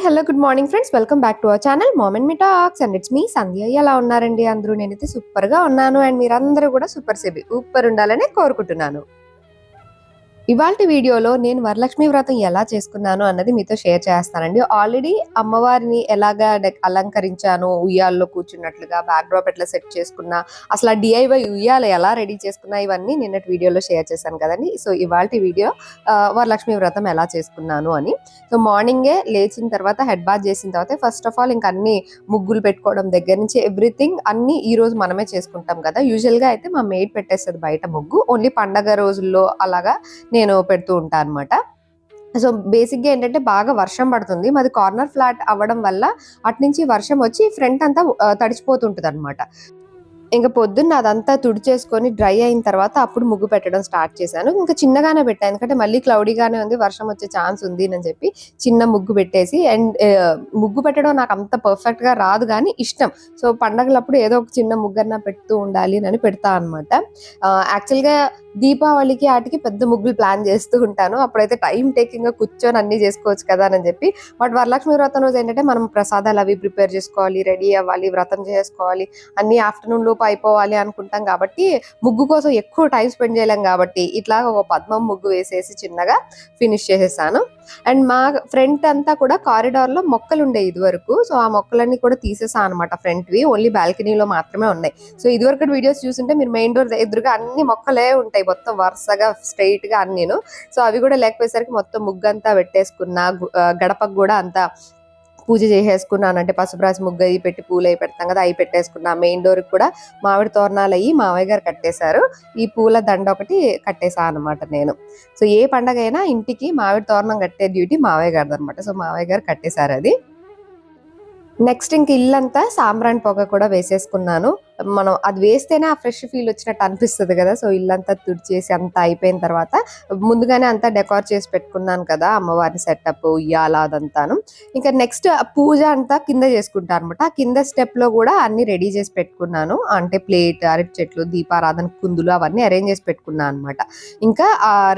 Hi hello good morning friends welcome back to our channel moment me talks and it's me Sandhya ఎలా ఉన్నారండి అందరూ? నేనైతే సూపర్గా ఉన్నాను. అండ్ మీరందరూ కూడా సూపర్ సెబి సూపర్ ఉండాలని కోరుకుంటున్నాను. ఇవాళ వీడియోలో నేను వరలక్ష్మి వ్రతం ఎలా చేసుకున్నాను అన్నది మీతో షేర్ చేస్తానండి. ఆల్రెడీ అమ్మవారిని ఎలాగా అలంకరించాను ఉయ్యాల్లో కూర్చున్నట్లుగా బ్యాక్ డ్రాప్ ఎట్లా సెట్ చేసుకున్నా అసలు ఆ డిఐవై ఉయ్యాలు ఎలా రెడీ చేసుకున్నా ఇవన్నీ నిన్నటి వీడియోలో షేర్ చేశాను కదండి. సో ఇవాళ వీడియో ఆ, వరలక్ష్మి వ్రతం ఎలా చేసుకున్నాను అని. సో మార్నింగే లేచిన తర్వాత హెడ్ బాత్ చేసిన తర్వాత ఫస్ట్ ఆఫ్ ఆల్ ఇంకా అన్ని ముగ్గులు పెట్టుకోవడం దగ్గర నుంచి ఎవ్రీథింగ్ అన్ని ఈ రోజు మనమే చేసుకుంటాం కదా. యూజువల్గా అయితే మా మేడ్ పెట్టేస్తుంది బయట ముగ్గు. ఓన్లీ పండగ రోజుల్లో అలాగా నేను పెడుతూ ఉంటాను అనమాట సో బేసిక్గా ఏంటంటే బాగా వర్షం పడుతుంది. మాది కార్నర్ ఫ్లాట్ అవ్వడం వల్ల అటు నుంచి వర్షం వచ్చి ఫ్రంట్ అంతా తడిచిపోతుంటుంది అనమాట ఇంకా పొద్దున్న అదంతా తుడిచేసుకొని డ్రై అయిన తర్వాత అప్పుడు ముగ్గు పెట్టడం స్టార్ట్ చేశాను. ఇంకా చిన్నగానే పెట్టాను ఎందుకంటే మళ్ళీ క్లౌడీగానే ఉంది వర్షం వచ్చే ఛాన్స్ ఉంది అని చెప్పి చిన్న ముగ్గు పెట్టేసి అండ్ ముగ్గు పెట్టడం నాకు అంత పర్ఫెక్ట్గా రాదు కానీ ఇష్టం. సో పండగలప్పుడు ఏదో ఒక చిన్న ముగ్గన్న పెడుతూ ఉండాలి అని పెడతా అనమాట యాక్చువల్గా దీపావళికి వాటికి పెద్ద ముగ్గులు ప్లాన్ చేస్తూ ఉంటాను. అప్పుడైతే టైం టేకింగ్గా కూర్చొని అన్ని చేసుకోవచ్చు కదా అని చెప్పి. బట్ వరలక్ష్మి వ్రతం రోజు ఏంటంటే మనం ప్రసాదాలు అవి ప్రిపేర్ చేసుకోవాలి రెడీ అవ్వాలి వ్రతం చేసుకోవాలి. అన్ని ఆఫ్టర్నూన్ లోపు అయిపోవాలి అనుకుంటాం కాబట్టి ముగ్గు కోసం ఎక్కువ టైం స్పెండ్ చేయలేం కాబట్టి ఇట్లా ఒక పద్మం ముగ్గు వేసేసి చిన్నగా ఫినిష్ చేసేసాను. అండ్ మా ఫ్రంట్ అంతా కూడా కారిడార్లో మొక్కలు ఉండే ఇదివరకు. సో ఆ మొక్కలన్నీ కూడా తీసేసాను అనమాట ఫ్రంట్వి ఓన్లీ బాల్కనీలో మాత్రమే ఉన్నాయి. సో ఇదివరకు వీడియోస్ చూస్తుంటే మీరు మెయిన్ డోర్ ఎదురుగా అన్ని మొక్కలే ఉంటాయి. మొత్తం వరుసగా స్ట్రైట్గా అన్నీను. సో అవి కూడా లేకపోయేసరికి మొత్తం ముగ్గు అంతా పెట్టేసుకున్నా గడపకు కూడా అంతా పూజ చేసేసుకున్నాను. అంటే ముగ్గు అయ్యి పెట్టి పూలు అయి పెడతాం కదా అవి పెట్టేసుకున్నా. మెయిన్ డోర్కి కూడా మామిడి తోరణాలు అయ్యి మావయ్య గారు కట్టేశారు. ఈ పూల దండ ఒకటి కట్టేశాను అనమాట నేను. సో ఏ పండగ అయినా ఇంటికి మామిడి తోరణం కట్టే డ్యూటీ మావయ్య గారిది అనమాట సో మావయ్య గారు కట్టేశారు అది. నెక్స్ట్ ఇంక ఇల్లంతా సాంబ్రాణి పొగ కూడా వేసేసుకున్నాను. మనం అది వేస్తేనే ఆ ఫ్రెష్ ఫీల్ వచ్చినట్టు అనిపిస్తుంది కదా. సో ఇల్లంతా తుడిచేసి అంతా అయిపోయిన తర్వాత ముందుగానే అంతా డెకార్ చేసి పెట్టుకున్నాను కదా అమ్మవారి సెటప్ ఇయ్యాల అదంతాను. ఇంకా నెక్స్ట్ పూజ అంతా కింద చేసుకుంటాను అనమాట ఆ కింద స్టెప్లో కూడా అన్ని రెడీ చేసి పెట్టుకున్నాను. అంటే ప్లేట్ అరటి చెట్లు దీపారాధన కుందులు అవన్నీ అరేంజ్ చేసి పెట్టుకున్నాను అనమాట ఇంకా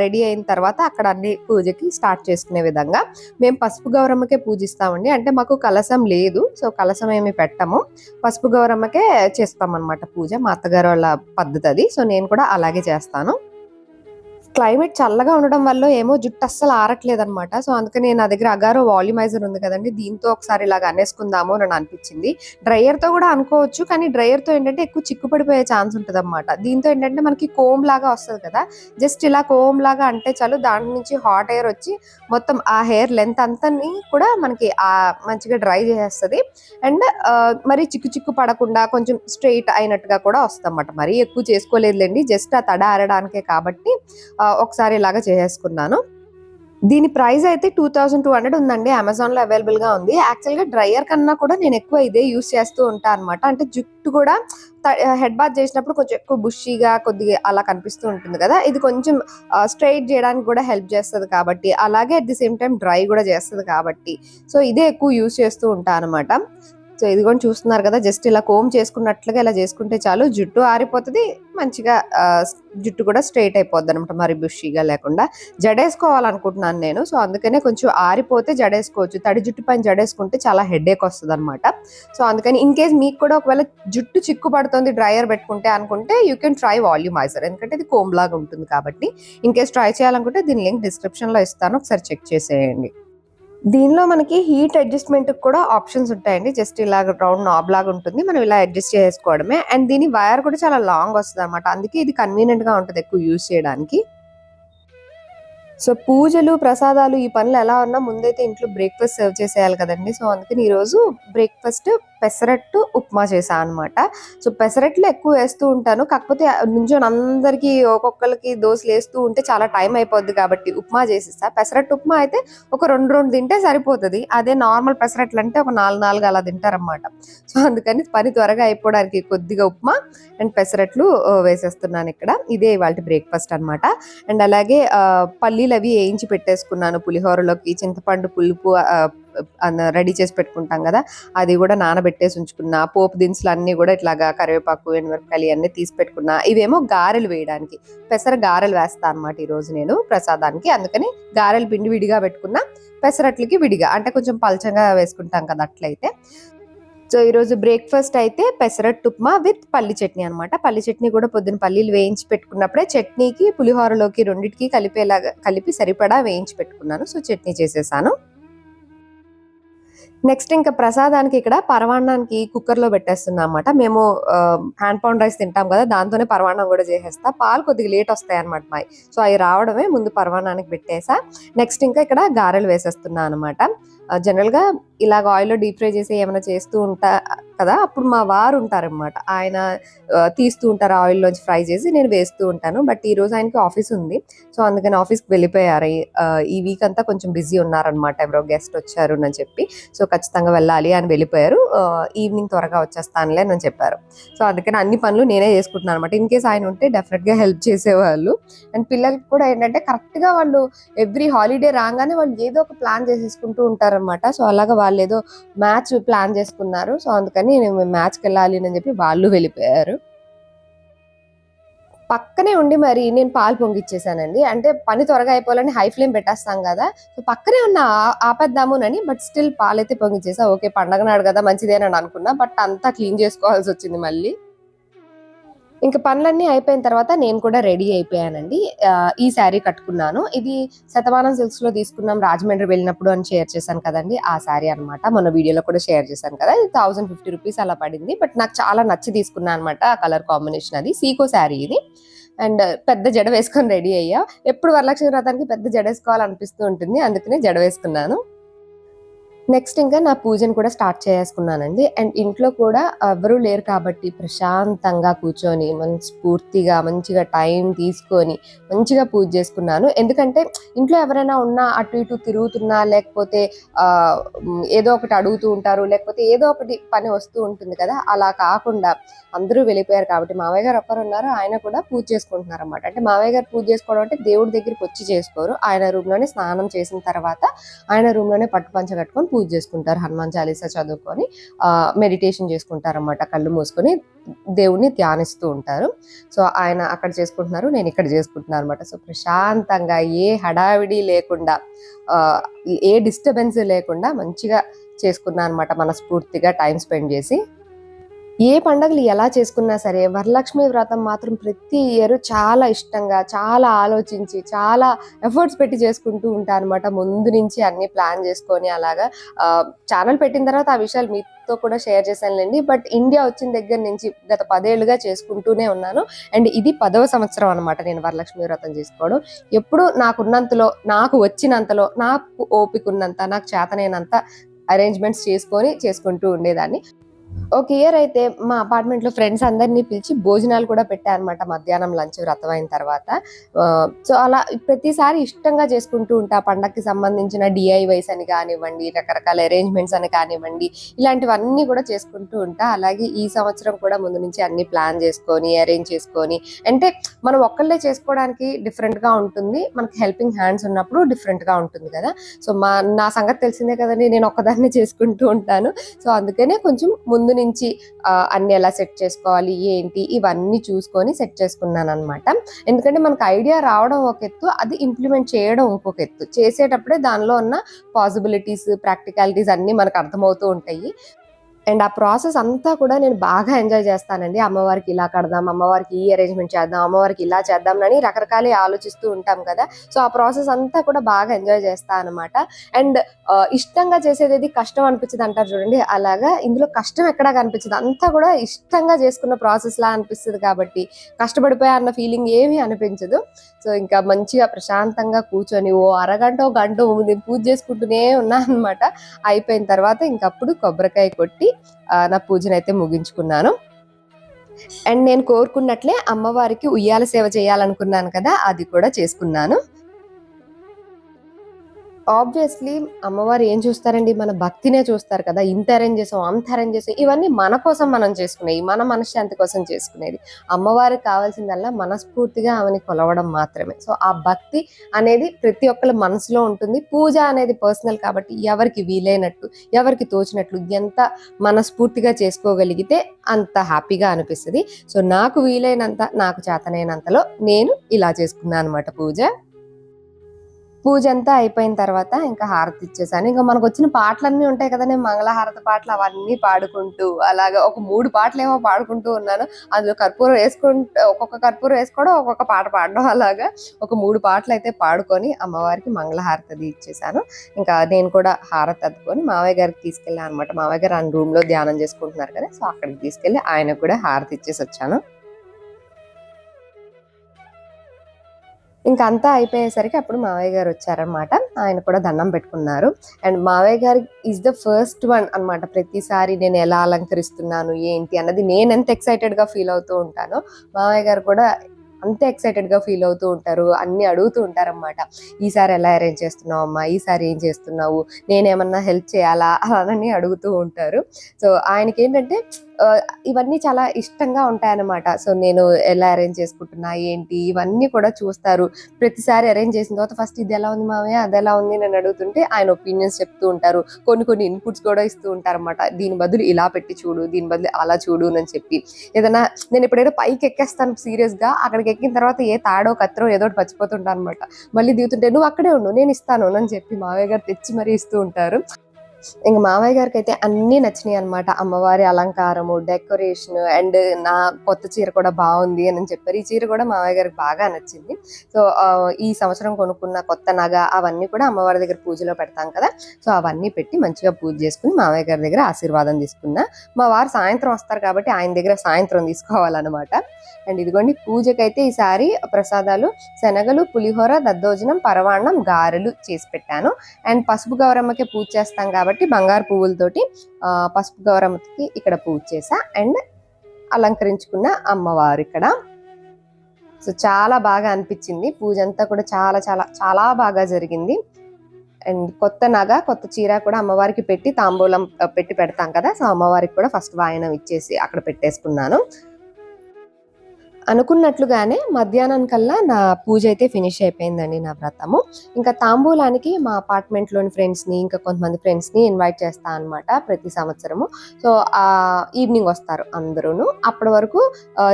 రెడీ అయిన తర్వాత అక్కడ అన్ని పూజకి స్టార్ట్ చేసుకునే విధంగా మేము పసుపు గౌరమ్మకే పూజిస్తామండి. అంటే మాకు కలసం లేదు. సో కలసం ఏమి పెట్టము. పసుపు గౌరమ్మకే చేస్తాం అనమాట పూజ. మా అత్తగారు వాళ్ళ పద్ధతి అది సో నేను కూడా అలాగే చేస్తాను. క్లైమేట్ చల్లగా ఉండడం వల్ల ఏమో జుట్టు అస్సలు ఆరట్లేదు అనమాట సో అందుకని నా దగ్గర అగారో వాల్యూమైజర్ ఉంది కదండి దీంతో ఒకసారి ఇలాగ అనేసుకుందాము అని అనిపించింది. డ్రైయర్తో కూడా అనుకోవచ్చు కానీ డ్రైయర్తో ఏంటంటే ఎక్కువ చిక్కు పడిపోయే ఛాన్స్ ఉంటుంది అనమాట దీంతో ఏంటంటే మనకి కోమ్ లాగా వస్తుంది కదా జస్ట్ ఇలా కోమ్ లాగా అంటే చాలు దాని నుంచి హాట్ ఎయిర్ వచ్చి మొత్తం ఆ హెయిర్ లెంత్ అంతాని కూడా మనకి ఆ మంచిగా డ్రై చేసేస్తుంది. అండ్ మరి చిక్కు చిక్కు పడకుండా కొంచెం స్ట్రెయిట్ అయినట్టుగా కూడా వస్తుంది అన్నమాట మరి ఎక్కువ చేసుకోలేదులేండి జస్ట్ ఆ తడ ఆరడానికే కాబట్టి ఒకసారి ఇలాగా చేసేసుకున్నాను. దీని ప్రైస్ అయితే టూ థౌసండ్ టూ హండ్రెడ్ ఉందండి. అమెజాన్లో అవైలబుల్గా ఉంది. యాక్చువల్గా కన్నా కూడా నేను ఎక్కువ ఇదే యూస్ చేస్తూ ఉంటాను అనమాట అంటే జుట్టు కూడా హెడ్ బాత్ చేసినప్పుడు కొంచెం ఎక్కువ బుషీగా కొద్దిగా అలా కనిపిస్తూ ఉంటుంది కదా. ఇది కొంచెం స్ట్రైట్ చేయడానికి కూడా హెల్ప్ చేస్తుంది కాబట్టి అలాగే at the same time dry కూడా చేస్తుంది కాబట్టి. సో ఇదే ఎక్కువ యూస్ చేస్తూ ఉంటాను అనమాట సో ఇదిగోండి చూస్తున్నారు కదా జస్ట్ ఇలా కోమ్ చేసుకున్నట్లుగా ఇలా చేసుకుంటే చాలు. జుట్టు ఆరిపోతుంది మంచిగా జుట్టు కూడా స్ట్రైట్ అయిపోద్ది అనమాట మరి బుషీగా లేకుండా. జడేసుకోవాలనుకుంటున్నాను నేను సో అందుకనే కొంచెం ఆరిపోతే జడేసుకోవచ్చు. తడి జుట్టు పైన జడేసుకుంటే చాలా హెడేక్ వస్తుంది అనమాట సో అందుకని ఇన్ కేస్ మీకు కూడా ఒకవేళ జుట్టు చిక్కు పడుతుంది డ్రైయర్ పెట్టుకుంటే అనుకుంటే యూ కెన్ ట్రై వాల్యూమైజర్ ఎందుకంటే ఇది కోమ్ లాగా ఉంటుంది కాబట్టి. ఇన్ కేస్ ట్రై చేయాలనుకుంటే దీని లింక్ డిస్క్రిప్షన్లో ఇస్తాను ఒకసారి చెక్ చేసేయండి. దీనిలో మనకి హీట్ అడ్జస్ట్మెంట్ కూడా ఆప్షన్స్ ఉంటాయండి. జస్ట్ ఇలా రౌండ్ నాబ్ లాగా ఉంటుంది. మనం ఇలా అడ్జస్ట్ చేసుకోవడమే. అండ్ దీని వైర్ కూడా చాలా లాంగ్ వస్తుంది అనమాట అందుకే ఇది కన్వీనియంట్గా ఉంటుంది ఎక్కువ యూజ్ చేయడానికి. సో పూజలు ప్రసాదాలు ఈ పనులు ఎలా ఉన్నా ముందైతే ఇంట్లో బ్రేక్ఫాస్ట్ సర్వ్ చేసేయాలి కదండి. సో అందుకని ఈరోజు బ్రేక్ఫాస్ట్ పెసరట్టు ఉప్మా చేశాను అనమాట సో పెసరట్లు ఎక్కువ వేస్తూ ఉంటాను. కాకపోతే నుంచొని అందరికి ఒక్కొక్కరికి దోశలు వేస్తూ ఉంటే చాలా టైం అయిపోద్ది కాబట్టి ఉప్మా చేసేస్తా. పెసరట్టు ఉప్మా అయితే ఒక రెండు రెండు తింటే సరిపోతుంది. అదే నార్మల్ పెసరట్లు అంటే ఒక నాలుగు నాలుగు అలా తింటారనమాట సో అందుకని పని త్వరగా అయిపోవడానికి కొద్దిగా ఉప్మా అండ్ పెసరట్లు వేసేస్తున్నాను ఇక్కడ. ఇదే ఇవాళ బ్రేక్ఫాస్ట్ అన్నమాట. అండ్ అలాగే పల్లీలు అవి వేయించి పెట్టేసుకున్నాను పులిహోరలోకి. చింతపండు పులుపు రెడీ చేసి పెట్టుకుంటాం కదా అది కూడా నానబెట్టేసి ఉంచుకున్న. పోపు దినుసులు అన్నీ కూడా ఇట్లాగా కరివేపాకు ఎండుమిరపకాయలు అన్నీ తీసి పెట్టుకున్నా. ఇవేమో గారెలు వేయడానికి. పెసర గారెలు వేస్తాను అనమాట ఈరోజు నేను ప్రసాదానికి. అందుకని గారెలు పిండి విడిగా పెట్టుకున్నా. పెసరట్లకి విడిగా అంటే కొంచెం పలచంగా వేసుకుంటాం కదా అట్లయితే. సో ఈరోజు బ్రేక్ఫాస్ట్ అయితే పెసరట్టు ఉప్మా విత్ పల్లి చట్నీ అనమాట పల్లి చట్నీ కూడా పొద్దున పల్లీలు వేయించి పెట్టుకున్నప్పుడే చట్నీకి పులిహోరలోకి రెండింటికి కలిపేలాగా కలిపి సరిపడా వేయించి పెట్టుకున్నాను. సో చట్నీ చేసేసాను. నెక్స్ట్ ఇంకా ప్రసాదానికి ఇక్కడ పరవాన్నానికి కుక్కర్లో పెట్టేస్తున్నా అనమాట మేము హ్యాండ్ పౌండ్ రైస్ తింటాం కదా దాంతోనే పరవాన్నం కూడా చేసేస్తా. పాలు కొద్దిగా లేట్ వస్తాయి అనమాట మావి సో అవి రావడమే ముందు పరవాణానికి పెట్టేసా. నెక్స్ట్ ఇంకా ఇక్కడ గారెలు వేసేస్తున్నా అనమాట జనరల్గా ఇలాగ ఆయిల్లో డీప్ ఫ్రై చేసి ఏమైనా చేస్తూ ఉంటా కదా? అప్పుడు మా వారు ఉంటారనమాట ఆయన తీస్తూ ఉంటారు ఆయిల్లోంచి ఫ్రై చేసి నేను వేస్తూ ఉంటాను. బట్ ఈ రోజు ఆయనకి ఆఫీస్ ఉంది. సో అందుకని ఆఫీస్కి వెళ్ళిపోయారు. ఈ- ఈ వీక్ అంతా కొంచెం బిజీ ఉన్నారనమాట ఎవరో గెస్ట్ వచ్చారు అని చెప్పి. సో ఖచ్చితంగా వెళ్ళాలి అని వెళ్ళిపోయారు. ఈవినింగ్ త్వరగా వచ్చేస్తానులే అని చెప్పారు. సో అందుకని అన్ని పనులు నేనే చేసుకుంటున్నాను అనమాట ఇన్ కేస్ ఆయన ఉంటే డెఫినెట్గా హెల్ప్ చేసేవాళ్ళు. అండ్ పిల్లలకి కూడా ఏంటంటే కరెక్ట్గా వాళ్ళు ఎవ్రీ హాలిడే రాగానే వాళ్ళు ఏదో ఒక ప్లాన్ చేసేసుకుంటూ ఉంటారనమాట సో అలాగా వాళ్ళు ఏదో మ్యాచ్ ప్లాన్ చేసుకున్నారు. సో అందుకని నేను మ్యాచ్కి వెళ్ళాలి అని చెప్పి వాళ్ళు వెళ్ళిపోయారు. పక్కనే ఉండి మరి నేను పాలు పొంగిచ్చేసానండి. అంటే పని త్వరగా అయిపోవాలని హై ఫ్లేమ్ పెట్టేస్తాం కదా సో పక్కనే ఉన్న ఆపేద్దామునని బట్ స్టిల్ పాలైతే పొంగిచ్చేసా. ఓకే పండగ నాడు కదా మంచిదేనని అనుకున్నా బట్ అంతా క్లీన్ చేసుకోవాల్సి వచ్చింది మళ్ళీ. ఇంకా పనులన్నీ అయిపోయిన తర్వాత నేను కూడా రెడీ అయిపోయానండి. ఈ శారీ కట్టుకున్నాను. ఇది శతమానం సిల్క్స్లో తీసుకున్నాం. రాజమండ్రి వెళ్ళినప్పుడు అని షేర్ చేశాను కదండి. ఆ శారీ అన్నమాట. మొన్న వీడియోలో కూడా షేర్ చేశాను కదా. ఇది థౌసండ్ ఫిఫ్టీ రూపీస్ అలా పడింది. బట్ నాకు చాలా నచ్చి తీసుకున్నాను అనమాట ఆ కలర్ కాంబినేషన్ అది. సీకో శారీ ఇది. అండ్ పెద్ద జడ వేసుకొని రెడీ అయ్యా. ఎప్పుడు వరలక్ష్మి వ్రతానికి పెద్ద జడ వేసుకోవాలనిపిస్తూ ఉంటుంది. అందుకనే జడ వేసుకున్నాను. నెక్స్ట్ ఇంకా నా పూజను కూడా స్టార్ట్ చేసుకున్నానండి అండ్ ఇంట్లో కూడా ఎవరూ లేరు కాబట్టి ప్రశాంతంగా కూర్చొని మంచి పూర్తిగా మంచిగా టైం తీసుకొని మంచిగా పూజ చేసుకున్నాను. ఎందుకంటే ఇంట్లో ఎవరైనా ఉన్నా అటు ఇటు తిరుగుతున్నా లేకపోతే ఏదో ఒకటి అడుగుతూ ఉంటారు లేకపోతే ఏదో ఒకటి పని వస్తూ ఉంటుంది కదా అలా కాకుండా అందరూ వెళ్ళిపోయారు కాబట్టి మావయ్య గారు ఒక్కరు ఉన్నారు ఆయన కూడా పూజ చేసుకుంటున్నారు అనమాట అంటే మావయ్య గారు పూజ చేసుకోవడం అంటే దేవుడి దగ్గరికి వచ్చి చేసుకోరు. ఆయన రూమ్లోనే స్నానం చేసిన తర్వాత ఆయన రూమ్లోనే పట్టు పంచ కట్టుకొని పూజ చేసుకుంటారు హనుమాన్ చాలీసా చదువుకొని మెడిటేషన్ చేసుకుంటారు అన్నమాట కళ్ళు మూసుకొని దేవుణ్ణి ధ్యానిస్తూ ఉంటారు. సో ఆయన అక్కడ చేసుకుంటున్నారు నేను ఇక్కడ చేసుకుంటున్నాను అనమాట సో ప్రశాంతంగా ఏ హడావిడి లేకుండా ఆ, ఏ డిస్టర్బెన్స్ లేకుండా మంచిగా చేసుకున్నాను అనమాట మనస్ఫూర్తిగా టైం స్పెండ్ చేసి. ఏ పండగలు ఎలా చేసుకున్నా సరే వరలక్ష్మి వ్రతం మాత్రం ప్రతి ఇయర్ చాలా ఇష్టంగా చాలా ఆలోచించి చాలా ఎఫర్ట్స్ పెట్టి చేసుకుంటూ ఉంటాను అనమాట ముందు నుంచి అన్ని ప్లాన్ చేసుకొని అలాగా ఛానల్ పెట్టిన తర్వాత ఆ విషయాలు మీతో కూడా షేర్ చేశానులేండి. బట్ ఇండియా వచ్చిన దగ్గర నుంచి గత పదేళ్ళుగా చేసుకుంటూనే ఉన్నాను. అండ్ ఇది పదవ సంవత్సరం అనమాట నేను వరలక్ష్మి వ్రతం చేసుకోవడం. ఎప్పుడు నాకున్నంతలో నాకు వచ్చినంతలో నాకు ఓపిక ఉన్నంత నాకు చేతనైనంత అరేంజ్మెంట్స్ చేసుకొని చేసుకుంటూ ఉండేదాన్ని. ఒక ఇయర్ అయితే మా అపార్ట్మెంట్లో ఫ్రెండ్స్ అందరినీ పిలిచి భోజనాలు కూడా పెట్టా అనమాట మధ్యాహ్నం లంచ్ వ్రతం అయిన తర్వాత. సో అలా ప్రతిసారి ఇష్టంగా చేసుకుంటూ ఉంటా. పండగకి సంబంధించిన డిఐవైస్ అని కానివ్వండి రకరకాల అరేంజ్మెంట్స్ అని కానివ్వండి ఇలాంటివన్నీ కూడా చేసుకుంటూ ఉంటా. అలాగే ఈ సంవత్సరం కూడా ముందు నుంచి అన్ని ప్లాన్ చేసుకొని అరేంజ్ చేసుకొని అంటే మనం ఒక్కళ్ళే చేసుకోవడానికి డిఫరెంట్గా ఉంటుంది. మనకి హెల్పింగ్ హ్యాండ్స్ ఉన్నప్పుడు డిఫరెంట్గా ఉంటుంది కదా. సో మా నా సంగతి తెలిసిందే కదండి నేను ఒక్కదాన్నే చేసుకుంటూ ఉంటాను. సో అందుకనే కొంచెం ముందు ముందు నుంచి అన్ని ఎలా సెట్ చేసుకోవాలి ఏంటి ఇవన్నీ చూసుకొని సెట్ చేసుకున్నాను అనమాట ఎందుకంటే మనకు ఐడియా రావడం ఒక ఎత్తు అది ఇంప్లిమెంట్ చేయడం ఇంకొక ఎత్తు. చేసేటప్పుడే దానిలో ఉన్న పాసిబిలిటీస్ ప్రాక్టికాలిటీస్ అన్నీ మనకు అర్థమవుతూ ఉంటాయి. అండ్ ఆ ప్రాసెస్ అంతా కూడా నేను బాగా ఎంజాయ్ చేస్తానండి. అమ్మవారికి ఇలా కడదాం అమ్మవారికి ఈ అరేంజ్మెంట్ చేద్దాం అమ్మవారికి ఇలా చేద్దాం అని రకరకాల ఆలోచిస్తూ ఉంటాం కదా. సో ఆ ప్రాసెస్ అంతా కూడా బాగా ఎంజాయ్ చేస్తాను అనమాట అండ్ ఇష్టంగా చేసేది ఏది కష్టం అనిపించదు అంటారు చూడండి. అలాగా ఇందులో కష్టం ఎక్కడా కనిపించదు. అంతా కూడా ఇష్టంగా చేసుకున్న ప్రాసెస్ లా అనిపిస్తుంది కాబట్టి కష్టపడిపోయా అన్న ఫీలింగ్ ఏమీ అనిపించదు. సో ఇంకా మంచిగా ప్రశాంతంగా కూర్చొని ఓ అరగంట ఓ గంట పూజ చేసుకుంటూనే ఉన్నా అనమాట అయిపోయిన తర్వాత ఇంకప్పుడు కొబ్బరికాయ కొట్టి నా పూజను అయితే ముగించుకున్నాను. అండ్ నేను కోరుకున్నట్లే అమ్మవారికి ఉయ్యాల సేవ చేయాలనుకున్నాను కదా అది కూడా చేసుకున్నాను. ఆబ్వియస్లీ అమ్మవారు ఏం చూస్తారండి? మన భక్తినే చూస్తారు కదా? ఇంత అరేంజ్ చేసాం అంత అరేంజ్ చేసాం. ఇవన్నీ మన కోసం మనం చేసుకునేవి మన మనశ్శాంతి కోసం చేసుకునేది. అమ్మవారికి కావాల్సిందల్లా మనస్ఫూర్తిగా ఆమెని కొలవడం మాత్రమే. సో ఆ భక్తి అనేది ప్రతి ఒక్కరి మనసులో ఉంటుంది. పూజ అనేది పర్సనల్ కాబట్టి ఎవరికి వీలైనట్టు ఎవరికి తోచినట్లు ఎంత మనస్ఫూర్తిగా చేసుకోగలిగితే అంత హ్యాపీగా అనిపిస్తుంది. సో నాకు వీలైనంత నాకు చేతనైనంతలో నేను ఇలా చేసుకున్నాను అనమాట పూజ. పూజ అంతా అయిపోయిన తర్వాత ఇంకా హారతి ఇచ్చేసాను. ఇంకా మనకు వచ్చిన పాటలన్నీ ఉంటాయి కదా నేను మంగళహారతి పాటలు అవన్నీ పాడుకుంటూ అలాగా ఒక మూడు పాటలు ఏమో పాడుకుంటూ ఉన్నాను. అందులో కర్పూరం వేసుకుంటూ ఒక్కొక్క కర్పూరం వేసుకోవడం ఒక్కొక్క పాట పాడడం అలాగా ఒక మూడు పాటలు అయితే పాడుకొని అమ్మవారికి మంగళహారతి అది ఇచ్చేసాను. ఇంకా నేను కూడా హారతి అద్దుకొని మావయ్య గారికి తీసుకెళ్ళాను అనమాట మావయ్య గారు ఆయన రూమ్లో ధ్యానం చేసుకుంటున్నారు కదా సో అక్కడికి తీసుకెళ్ళి ఆయన కూడా హారతి ఇచ్చేసి వచ్చాను ఇంకా అంతా అయిపోయేసరికి అప్పుడు మావయ్య గారు వచ్చారనమాట ఆయన కూడా దండం పెట్టుకున్నారు. అండ్ మావయ్య గారు ఈజ్ ద ఫస్ట్ వన్ అన్నమాట. ప్రతిసారి నేను ఎలా అలంకరిస్తున్నాను ఏంటి అన్నది నేను ఎంత ఎక్సైటెడ్గా ఫీల్ అవుతూ ఉంటానో మావయ్య గారు కూడా అంతే ఎక్సైటెడ్గా ఫీల్ అవుతూ ఉంటారు అన్ని అడుగుతూ ఉంటారనమాట ఈసారి ఎలా అరేంజ్ చేస్తున్నావు అమ్మా? ఈసారి ఏం చేస్తున్నావు? నేనేమన్నా హెల్ప్ చేయాలా? అలానని అడుగుతూ ఉంటారు. సో ఆయనకి ఏంటంటే ఇవన్నీ చాలా ఇష్టంగా ఉంటాయన్నమాట. సో నేను ఎలా అరేంజ్ చేసుకుంటున్నా ఏంటి? ఇవన్నీ కూడా చూస్తారు. ప్రతిసారి అరేంజ్ చేసిన తర్వాత ఫస్ట్ ఇది ఎలా ఉంది మామయ్య అది ఎలా ఉంది? నేను అడుగుతుంటే ఆయన ఒపీనియన్స్ చెప్తూ ఉంటారు. కొన్ని కొన్ని ఇన్పుట్స్ కూడా ఇస్తూ ఉంటారు అన్నమాట దీని బదులు ఇలా పెట్టి చూడు దీని బదులు అలా చూడు అని చెప్పి. ఏదైనా నేను ఎప్పుడైనా పైకి ఎక్కేస్తాను సీరియస్గా అక్కడికి ఎక్కిన తర్వాత ఏ తాడో కత్తిరో ఏదో ఒకటి పచ్చిపోతుంటా అనమాట మళ్ళీ దిగుతుంటే నువ్వు అక్కడే ఉండు నేను ఇస్తాను అని చెప్పి మావయ్య గారు తెచ్చి మరీ ఇస్తూ ఉంటారు. ఇంక మావయ్య గారికి అయితే అన్ని నచ్చినాయి అనమాట అమ్మవారి అలంకారము డెకరేషన్ అండ్ నా కొత్త చీర కూడా బాగుంది అని చెప్పారు. ఈ చీర కూడా మావయ్య గారికి బాగా నచ్చింది. సో ఈ సంవత్సరం కొనుక్కున్న కొత్త నగ అవన్నీ కూడా అమ్మవారి దగ్గర పూజలో పెడతాం కదా. సో అవన్నీ పెట్టి మంచిగా పూజ చేసుకుని మావయ్య గారి దగ్గర ఆశీర్వాదం తీసుకున్నా మా వారు సాయంత్రం వస్తారు కాబట్టి ఆయన దగ్గర సాయంత్రం తీసుకోవాలన్నమాట. అండ్ ఇదిగోండి పూజకైతే ఈసారి ప్రసాదాలు శనగలు పులిహోర దద్దోజనం పరవాన్నం గారెలు చేసి పెట్టాను. అండ్ పసుపు గౌరమ్మకి పూజ చేస్తాం కాబట్టి బంగారు పువ్వులతోటి పసుపు గౌరమ్మకి ఇక్కడ పూజ చేసా. అండ్ అలంకరించుకున్న అమ్మవారు ఇక్కడ. సో చాలా బాగా అనిపించింది. పూజ అంతా కూడా చాలా చాలా చాలా బాగా జరిగింది. అండ్ కొత్త నగ కొత్త చీర కూడా అమ్మవారికి పెట్టి తాంబూలం పెట్టి పెడతాం కదా. సో అమ్మవారికి కూడా ఫస్ట్ వాయనం ఇచ్చేసి అక్కడ పెట్టేసుకున్నాను. అనుకున్నట్లుగానే మధ్యాహ్నం కల్లా నా పూజ అయితే ఫినిష్ అయిపోయిందండి నా వ్రతము. ఇంకా తాంబూలానికి మా అపార్ట్మెంట్లోని ఫ్రెండ్స్ని ఇంకా కొంతమంది ఫ్రెండ్స్ని ఇన్వైట్ చేస్తా అనమాట ప్రతి సంవత్సరము. సో ఈవినింగ్ వస్తారు అందరూను. అప్పటి వరకు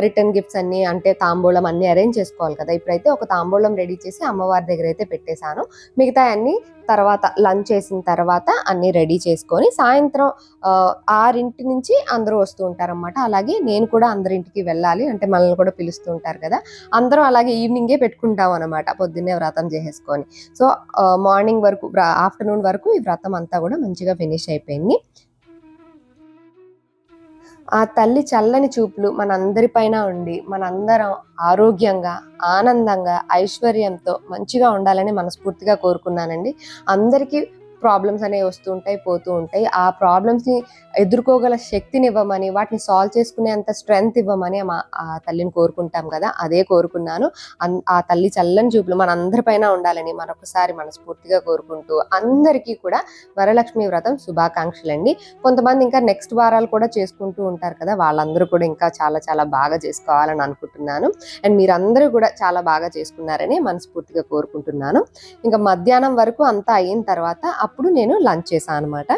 రిటర్న్ గిఫ్ట్స్ అన్ని అంటే తాంబూలం అన్ని అరేంజ్ చేసుకోవాలి కదా. ఇప్పుడైతే ఒక తాంబూలం రెడీ చేసి అమ్మవారి దగ్గర అయితే పెట్టేశాను. మిగతా అన్ని తర్వాత లంచ్ చేసిన తర్వాత అన్నీ రెడీ చేసుకొని సాయంత్రం ఆరింటి నుంచి అందరూ వస్తూ ఉంటారనమాట అలాగే నేను కూడా అందరింటికి వెళ్ళాలి అంటే మనల్ని కూడా పిలుస్తూ ఉంటారు కదా. అందరం అలాగే ఈవినింగే పెట్టుకుంటాం అనమాట పొద్దున్నే వ్రతం చేసేసుకొని. సో మార్నింగ్ వరకు ఆఫ్టర్నూన్ వరకు ఈ వ్రతం అంతా కూడా మంచిగా ఫినిష్ అయిపోయింది. ఆ తల్లి చల్లని చూపులు మనందరి పైన ఉండి మనందరం ఆరోగ్యంగా ఆనందంగా ఐశ్వర్యంతో మంచిగా ఉండాలని మనస్ఫూర్తిగా కోరుకున్నానండి. అందరికీ ప్రాబ్లమ్స్ అనేవి వస్తూ ఉంటాయి పోతూ ఉంటాయి. ఆ ప్రాబ్లమ్స్ని ఎదుర్కోగల శక్తిని ఇవ్వమని వాటిని సాల్వ్ చేసుకునేంత స్ట్రెంగ్త్ ఇవ్వమని మా ఆ తల్లిని కోరుకుంటాం కదా. అదే కోరుకున్నాను. అన్- ఆ తల్లి చల్లని చూపులు మన అందరిపైన ఉండాలని మరొకసారి మనస్ఫూర్తిగా కోరుకుంటూ అందరికీ కూడా వరలక్ష్మి వ్రతం శుభాకాంక్షలు అండి కొంతమంది ఇంకా నెక్స్ట్ వారాలు కూడా చేసుకుంటూ ఉంటారు కదా. వాళ్ళందరూ కూడా ఇంకా చాలా చాలా బాగా చేసుకోవాలని అనుకుంటున్నాను. అండ్ మీరందరూ కూడా చాలా బాగా చేసుకున్నారని మనస్ఫూర్తిగా కోరుకుంటున్నాను. ఇంకా మధ్యాహ్నం వరకు అంతా అయిన తర్వాత అప్పుడు నేను లంచ్ చేశాను అనమాట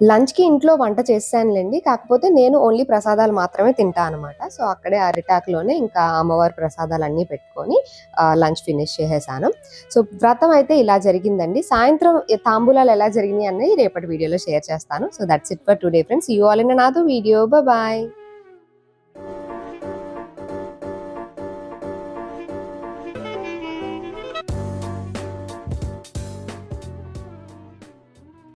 లంచ్కి ఇంట్లో వంట చేశానులేండి కాకపోతే నేను ఓన్లీ ప్రసాదాలు మాత్రమే తింటా అనమాట సో అక్కడే అరిటాక్లోనే ఇంకా అమ్మవారి ప్రసాదాలు అన్నీ పెట్టుకొని లంచ్ ఫినిష్ చేసేసాను. సో వ్రతం అయితే ఇలా జరిగిందండి. సాయంత్రం తాంబూలాలు ఎలా జరిగినాయి అన్నది రేపటి వీడియోలో షేర్ చేస్తాను. So that's it for today friends you all in నాతో వీడియో బాయ్